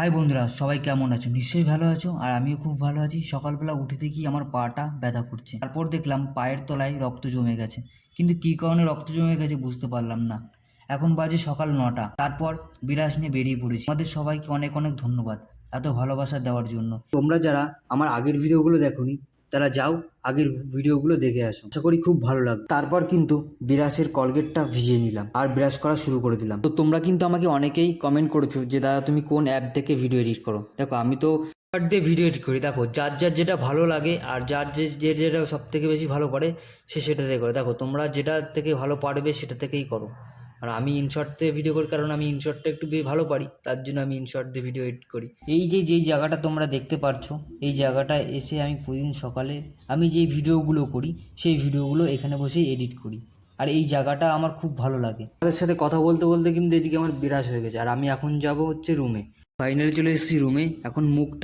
High বন্ধুরা, সবাই কেমন আছো? নিশ্চয়ই ভালো আছো আর আমিও খুব ভালো আছি। সকালবেলা উঠে থেকেই আমার পাটা ব্যথা করছে। তারপর দেখলাম পায়ের তলায় রক্ত জমে গেছে। কিন্তু কী কারণে রক্ত জমে গেছে বুঝতে পারলাম না। এখন বাজে সকাল নটা। তারপর বিলাস নিয়ে বেরিয়ে পড়েছি। আমাদের সবাইকে অনেক অনেক ধন্যবাদ এত ভালোবাসা দেওয়ার জন্য। তোমরা যারা আমার আগের ভিডিওগুলো দেখোনি তারা যাও, আগের ভিডিওগুলো দেখে আসো। আশা করি খুব ভালো লাগবে। তারপর কিন্তু বিরাসের কলগেটটা ভিজিয়ে নিলাম আর ব্রাশ করা শুরু করে দিলাম। তো তোমরা কিন্তু আমাকে অনেকেই কমেন্ট করেছ যে, দাদা, তুমি কোন অ্যাপ থেকে ভিডিও এডিট করো? দেখো, আমি তো দিয়ে ভিডিও এডিট করি। দেখো, যার যার যেটা ভালো লাগে আর যার যে যে যেটা সব থেকে বেশি ভালো পারে, সে সেটা থেকে করে। দেখো, তোমরা যেটা থেকে ভালো পারবে, সেটা থেকেই করো। আর আমি ইনশর্ট দিয়ে ভিডিও করি কারণ আমি ইনশর্টটা একটু ভালো পারি, তার জন্য আমি ইনশর্ট দিয়ে ভিডিও এডিট করি। এই যে যেই জায়গাটা তোমরা দেখতে পারছ, এই জায়গাটায় এসে আমি প্রতিদিন সকালে আমি যেই ভিডিওগুলো করি, সেই ভিডিওগুলো এখানে বসেই এডিট করি। আর এই জায়গাটা আমার খুব ভালো লাগে। তাদের সাথে কথা বলতে বলতে কিন্তু এদিকে আমার বিরাজ হয়ে গেছে। আর আমি এখন যাব হচ্ছে রুমে ফাইনালি চলে এসেছি রুমে এখন মুখটা